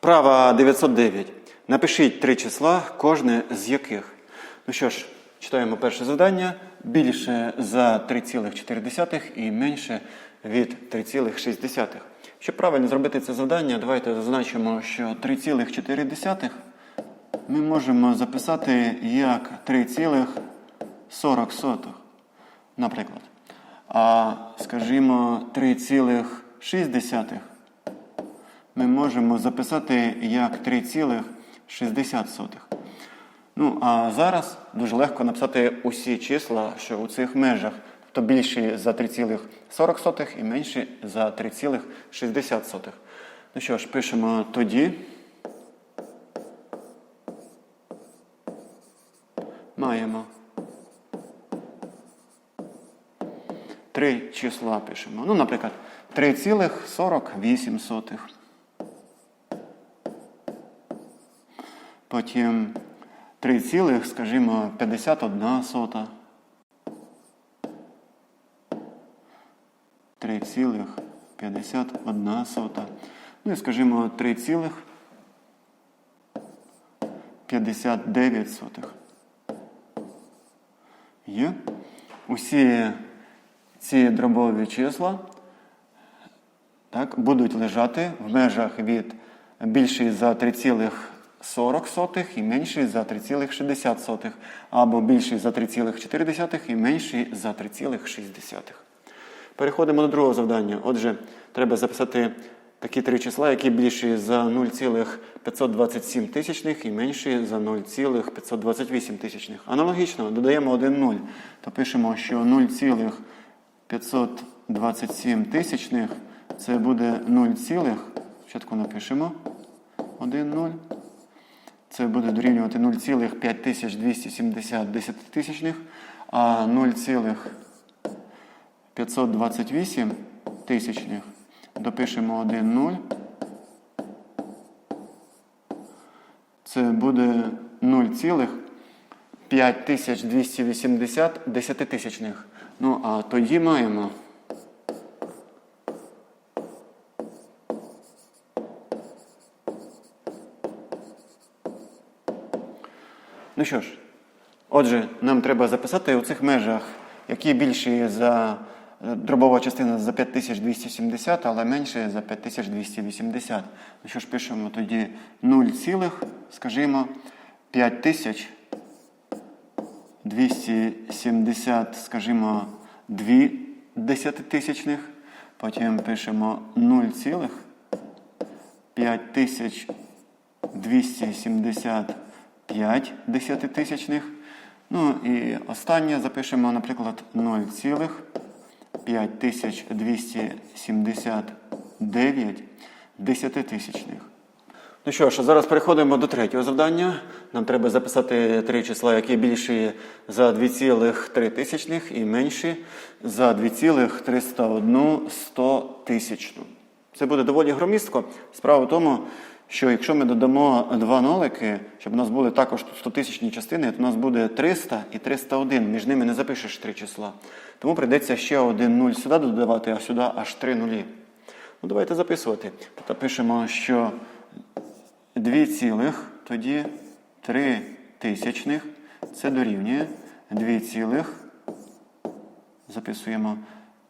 Вправа 909. Напишіть три числа, кожне з яких. Ну що ж, читаємо перше завдання. Більше за 3,4 і менше від 3,6. Щоб правильно зробити це завдання, давайте зазначимо, що 3,4 ми можемо записати як 3,40. Наприклад. А скажімо, 3,6 ми можемо записати як 3,60. Ну, а зараз дуже легко написати усі числа, що у цих межах, тобто більші за 3,40 і менші за 3,60. Ну що ж, пишемо тоді. Маємо. Три числа пишемо. Ну, наприклад, 3,48. Потім 3, цілих, скажімо, 51 сота. 3,51 сота. Ну і скажімо 3,59 сотих. Є. Усі ці дробові числа так, будуть лежати в межах від більший за 3,40 і менший за 3,60, або більший за 3,4 і менший за 3,6. Perеходимо до другого завдання. Отже, треба записати такі три числа, які більші за 0,527 тисячних і менші за 0,528 тисячних. Аналогічно додаємо один 0, то пишемо, що 0,527 тисячних це буде 0, спочатку напишемо 1 0. Це буде дорівнювати 0,5270 десятитисячних, а 0,528 тисячних допишемо 1 0. Це буде 0,5280 десятитисячних. Ну, а тоді маємо Ну що ж, отже, нам треба записати у цих межах, які більші за е, дробова частина за 5270, але менше за 5280. Ну що ж, пишемо тоді 0, цілих, скажімо, 5270, скажімо, 2 десятитисячних. Потім пишемо 0, цілих, 5270 5 десятитисячних. Ну і останнє запишемо, наприклад, 0,5279 десятитисячних. Ну що ж, зараз переходимо до третього завдання. Нам треба записати три числа, які більші за 2,3 і менші за 2,301 тисячну. Це буде доволі громістко. Справа в тому, що якщо ми додамо два нолики, щоб у нас були також 100-тисячні частини, то у нас буде 300 і 301. Між ними не запишеш три числа. Тому прийдеться ще один нуль сюди додавати, а сюди аж три нулі. Ну, давайте записувати. Тобто пишемо, що 2 цілих, тоді 3 тисячних. Це дорівнює 2 цілих. Записуємо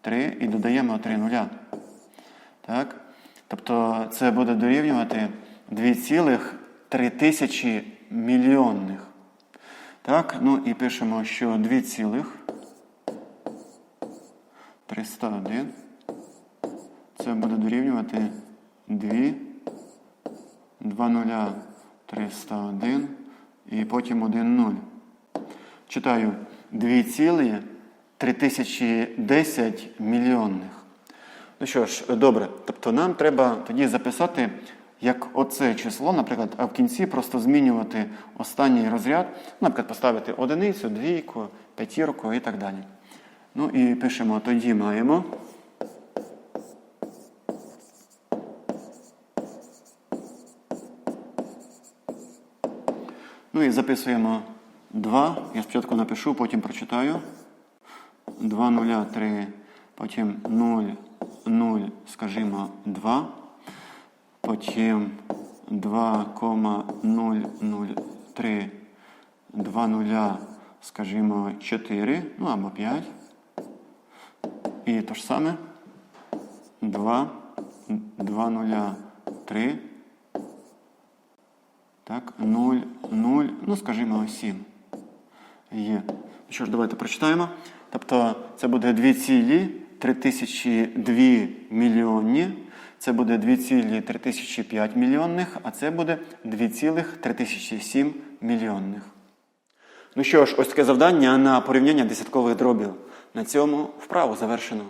3 і додаємо 3 нуля. Так? Тобто це буде дорівнювати 2,3 тисячі мільйонних. Так, ну і пишемо, що 2 цілих 301. Це буде дорівнювати 2, 2 нуля 301 і потім 1 0. Читаю 2 цілі 3010 мільйонних. Ну що ж, добре. Тобто нам треба тоді записати як оце число, наприклад, а в кінці просто змінювати останній розряд, наприклад, поставити одиницю, двійку, п'ятірку і так далі. Ну і пишемо тоді маємо. Ну і записуємо 2. Я спочатку напишу, потім прочитаю. 2 0, 3, потім 0, 0, скажімо, 2. Потім 2,003 2 нуля, скажімо, 4, ну або 5. І то ж саме 2, 2 нуля 3. Так, 0, 0, ну скажімо 7. Є. Ну що ж, давайте прочитаємо. Тобто це буде 2 цілі 3002 мільйонні, це буде 2,3005 мільйонних, а це буде 2,3007 мільйонних. Ну що ж, ось таке завдання на порівняння десяткових дробів. На цьому вправу завершено.